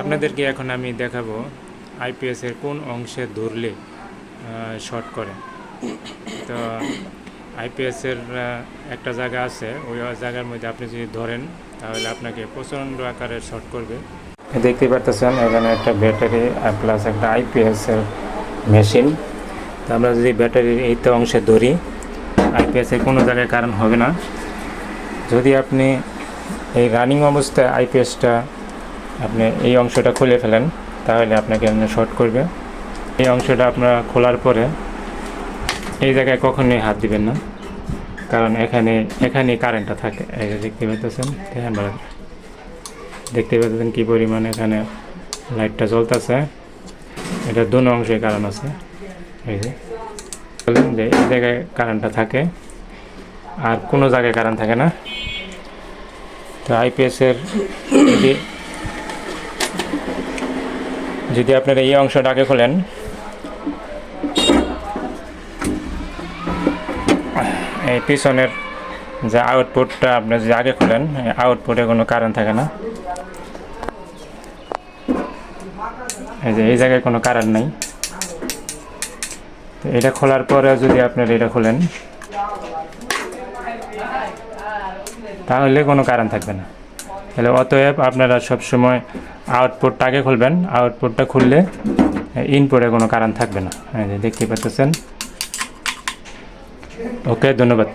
আপনাদেরকে এখন আমি দেখাবো আইপিএসের কোন অংশে ধরলে শর্ট করে। তো আইপিএসের একটা জায়গা আছে ওই জায়গার মধ্যে আপনি যদি ধরেন তাহলে আপনাকে প্রচণ্ড আকারে শর্ট করবে। দেখতে পারতেছেন এখানে একটা ব্যাটারি প্লাস একটা আইপিএসের মেশিন তো আমরা যদি ব্যাটারির এইটা অংশে ধরি আইপিএসের কোনো জায়গায় কারণ হবে না। যদি আপনি এই রানিং অবস্থায় আইপিএসটা আপনি এই অংশটা খুলে ফেলেন, তাহলে আপনাকে এমনি শর্ট করবে। এই অংশটা আপনারা খোলার পরে এই জায়গায় কখনোই হাত দিবেন না, কারণ এখানে এখানে কারেন্টটা থাকে। দেখতে ভালো দেখতে পাচ্ছেন কী পরিমাণ এখানে লাইটটা জ্বলতেছে। এটা দুনো অংশে কারণ আছে। এই যে, বললেন যে এই জায়গায় কারেন্টটা থাকে, আর কোনো জায়গায় কারেন্ট থাকে না। তো আইপিএসের যদি আপনারা এই অংশটা আগে খোলেন। এই পিছনের যে আউটপুটটা আপনি যদি আগে খোলেন আউটপুটে কোনো কারণ থাকে না। এই যে এই জায়গায় কোনো কারণ নাই। এটা খোলার পরে যদি আপনারা এটা খোলেন, তাহলে কোনো কারণ থাকবে না। তাহলে অতএব আপনারা সবসময় আউটপুটটাকে খুলবেন। আউটপুটটা খুললে ইনপুটে কোনো কারণ থাকবে না। দেখতে পাচ্ছেন। ওকে, ধন্যবাদ।